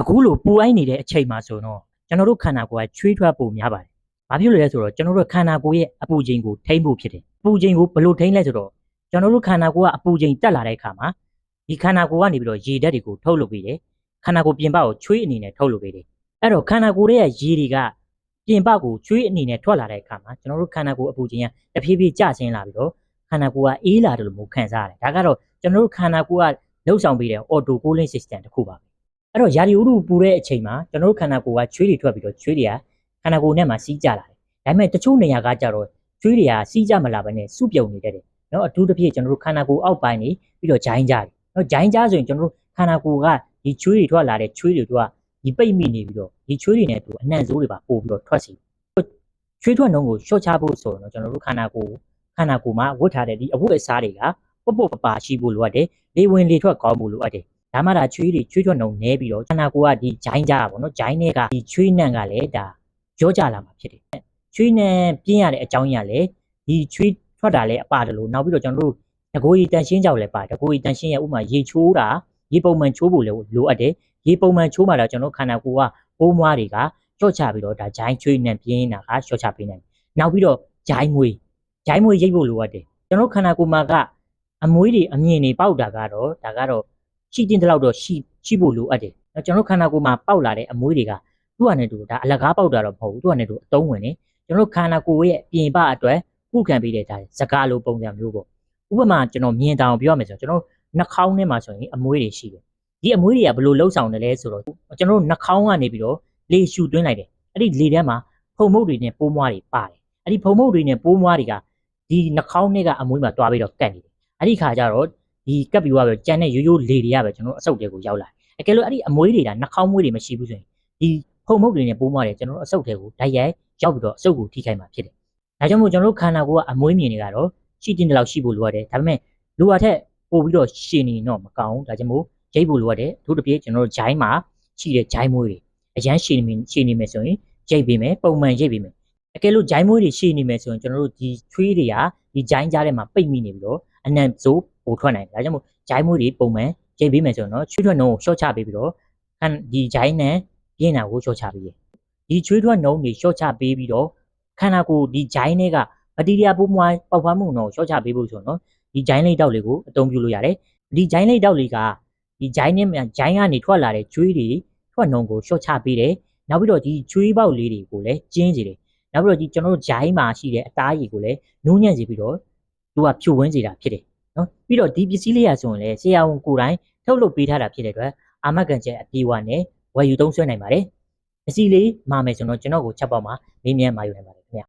အခုလိုပူအိုင်းနေတဲ့အချိန်မှာဆိုတော့ကျွန်တော်တို့ခန္ဓာကိုယ်ကချွေးထွက်ဖို့များပါတယ်။ဘာဖြစ်လို့လဲဆိုတော့ကျွန်တော်တို့ခန္ဓာကိုယ်ရဲ့အပူချိန်ကိုထိန်းဖို့ဖြစ်တယ်။အပူချိန်ကိုဘယ်လိုထိန်းလဲဆိုတော့ကျွန်တော်တို့ခန္ဓာကိုယ်ကအပူချိန်တက်လာတဲ့အခါမှာဒီခန္ဓာကိုယ်ကနေပြီးတော့ရေဓာတ်တွေကိုထုတ်လုပ်ပေးတယ်။ခန္ဓာကိုယ်ပြင်ပကိုချွေးအနေနဲ့ထုတ်လုပ်ပေးတယ်။အဲ့တော့ခန္ဓာကိုယ်ရဲ့ရေတွေကပြင်ပကိုချွေးအနေနဲ့ထွက်လာတဲ့အခါမှာကျွန်တော်တို့ခန္ဓာကိုယ်အပူချိန်ကတဖြည်းဖြည်းကျဆင်းလာပြီးတော့ခန္ဓာကိုယ်ကအေးလာတယ်လို့မျိုးခံစားရတယ်။ဒါကတော့ကျွန်တော်တို့ခန္ဓာကိုယ်ကလှုပ်ဆောင်ပေးတဲ့ auto cooling system တစ်ခုပါပဲ။ အဲ့တော့ယာဒီဥရုပူတဲ့အချိန်မှာကျွန်တော်တို့ခန္ဓာကိုယ်ကချွေးတွေထွက်ပြီးတော့ချွေးတွေကခန္ဓာကိုယ်နဲ့မှစီးကြလာတယ်။ဒါပေမဲ့တချို့နေရာကကြတော့ချွေးတွေကစီးကြမလာဘဲနဲ့စုပြုံနေတတ်တယ်။နော်အထူးသဖြင့်ကျွန်တော်တို့ခန္ဓာကိုယ်အောက်ပိုင်းနေပြီးတော့ဂျိုင်းကြားတယ်။နော်ဂျိုင်းကြားဆိုရင်ကျွန်တော်တို့ခန္ဓာကိုယ်ကဒီချွေးတွေထွက်လာတဲ့ချွေးတွေတို့ကဒီပိတ်မိနေပြီးတော့ဒီချွေးတွေနဲ့တူအနှံ့စိုးတွေပါပို့ပြီးတော့ထွက်စီ။ချွေးထွက်နှုံးကိုရှော့ချဖို့ဆိုတော့ကျွန်တော်တို့ခန္ဓာကိုယ်ခန္ဓာကိုယ်မှာဝတ်ထားတဲ့ဒီအဝတ်အစားတွေကပုတ်ပုတ်ပပရှိဖို့လိုအပ်တယ်။လေဝင်လေထွက်ကောင်းဖို့လိုအပ်တယ်။ ဒါမှဒါချွေးတွေချွေးထွက်နှုံနဲပြီးတော့ခန္ဓာကိုယ်ကဒီဂျိုင်းကြတာပေါ့နော်ဂျိုင်းတွေကဒီချွေးနှံကလည်းဒါရောကြလာမှာဖြစ်တယ်ချွေးနှံပြင်းရတဲ့အကြောင်းကြီးကလည်းဒီချွေးထွက်တာလည်းအပါတယ်လို့နောက်ပြီးတော့ကျွန်တော်တို့တကိုယ်ရီတန်ရှင်းကြောက်လည်းပါတယ်တကိုယ်ရီတန်ရှင်းရဲ့ဥမာရေချိုးတာရေပုံမှန်ချိုးဖို့လည်းလိုအပ်တယ်ရေပုံမှန်ချိုးမှတော့ကျွန်တော်ခန္ဓာကိုယ်ကပိုးမွားတွေကကြော့ချပြီးတော့ဒါဂျိုင်းချွေးနှံပြင်းတာကရှော့ချပေးနိုင်တယ်နောက်ပြီးတော့ဂျိုင်းမွေးဂျိုင်းမွေးရိတ်ဖို့လိုအပ်တယ်ကျွန်တော်ခန္ဓာကိုယ်မှာကအမွေးတွေအမြင်တွေပေါက်တာကတော့ဒါကတော့ ရှိတင်တဲ့လောက်တော့ရှိရှိဖို့လိုအပ်တယ်။နော်ကျွန်တော်တို့ခန္ဓာကိုယ်မှာပေါက်လာတဲ့အမွေးတွေကသူ့ဟာနဲ့တူဒါအလကားပေါက်တာတော့မဟုတ်ဘူး။သူ့ဟာနဲ့တူအတုံးဝင်နေ။ကျွန်တော်တို့ခန္ဓာကိုယ်ရဲ့ပြင်ပအတွက်ခုခံပေးတဲ့ဒါစကားလိုပုံစံမျိုးပေါ့။ဥပမာကျွန်တော်မြင်တောင်ပြောရမယ်ဆိုတော့ကျွန်တော်နှာခေါင်းထဲမှာဆိုရင်အမွေးတွေရှိတယ်။ဒီအမွေးတွေကဘယ်လိုလှုပ်ဆောင်တယ်လဲဆိုတော့ကျွန်တော်တို့နှာခေါင်းကနေပြီးတော့လေရှူသွင်းလိုက်တယ်။အဲ့ဒီလေထဲမှာဖုံမုတ်တွေနဲ့ပိုးမွားတွေပါတယ်။အဲ့ဒီဖုံမုတ်တွေနဲ့ပိုးမွားတွေကဒီနှာခေါင်းထဲကအမွေးမှာတွားပြီးတော့ကတ်နေတယ်။အဲ့ဒီခါကျတော့ ဒီကပ်ပြီးသွားပြီးကြမ်းတဲ့ရိုးရိုးလေတွေကပဲကျွန်တော်အဆုတ်တွေကိုရောက်လာအကယ်လို့အဲ့ဒီအမွေးတွေကနှာခေါင်းမွေးတွေမရှိဘူးဆိုရင်ဒီဖုံမုတ်တွေနဲ့ပိုးမွားတွေကျွန်တော်အဆုတ်တွေကိုဓာတ်ရိုက်ရောက်ပြီးတော့အဆုတ်ကိုထိခိုက်မှာဖြစ်တယ်။ဒါကြောင့်မို့ကျွန်တော်တို့ခန္ဓာကိုယ်ကအမွေးမြင်တွေကတော့ရှိတင်တဲ့လောက်ရှိဖို့လိုအပ်တယ်။ဒါပေမဲ့လိုအပ်တဲ့ပို့ပြီးတော့ရှင်နေတော့မကောင်းဘူး။ဒါကြောင့်မို့ရိတ်ဖို့လိုအပ်တယ်။အထူးသဖြင့်ကျွန်တော်တို့ဂျိုင်းမှာရှိတဲ့ဂျိုင်းမွေးတွေအရန်ရှင်နေရှင်နေမယ်ဆိုရင်ရိတ်ပေးမယ်ပုံမှန်ရိတ်ပေးမယ်။အကယ်လို့ဂျိုင်းမွေးတွေရှိနေမယ်ဆိုရင်ကျွန်တော်တို့ဒီချွေးတွေကဒီဂျိုင်းကြားထဲမှာပိတ်မိနေပြီးတော့အနံ့စိုး ပိုထွက်နိုင်တယ်။ဒါကြောင့်မို့ဂျိုင်းမွေးတွေပုံမှန်ရိတ်ပေးမယ်ဆိုတော့ချွေးထွက်နှုံးကိုရှော့ချပေးပြီးတော့ခန်ဒီဂျိုင်းနဲ့ပြင်းတာကိုရှော့ချပေးတယ်။ဒီချွေးထွက်နှုံးတွေရှော့ချပေးပြီးတော့ခန္ဓာကိုယ်ဒီဂျိုင်းတွေကဘက်တီးရီးယားပိုးမွှားပေါက်ဖွားမှုနှုံးကိုရှော့ချပေးဖို့ဆိုတော့ဒီဂျိုင်းလိတ်တောက်လေးကိုအသုံးပြုလို့ရတယ်။ဒီဂျိုင်းလိတ်တောက်လေးကဒီဂျိုင်းနဲ့ဂျိုင်းကနေထွက်လာတဲ့ကျွေးတွေထွက်နှုံးကိုရှော့ချပေးတယ်။နောက်ပြီးတော့ဒီကျွေးပေါက်လေးတွေကိုလည်းကျင်းစေတယ်။နောက်ပြီးတော့ဒီကျွန်တော်တို့ဂျိုင်းမှာရှိတဲ့အသားရည်ကိုလည်းနူးညံ့စေပြီးတော့သူကဖြိုဝင်းစေတာဖြစ်တယ်။ နော်ပြီးတော့ဒီပစ္စည်းလေးရဆိုရင်လည်းဆရာဝန်ကိုယ်တိုင်ထုတ်လုပ်ပေးထားတာဖြစ်တဲ့အတွက်အာမခံချက်အပြေအဝနဲ့ဝယ်ယူသုံးစွဲနိုင်ပါတယ်။ပစ္စည်းလေးမှာမယ်ဆိုတော့ကျွန်တော်ကိုချက်ပေါက်မှာမေးမြန်းမှာယူနိုင်ပါတယ်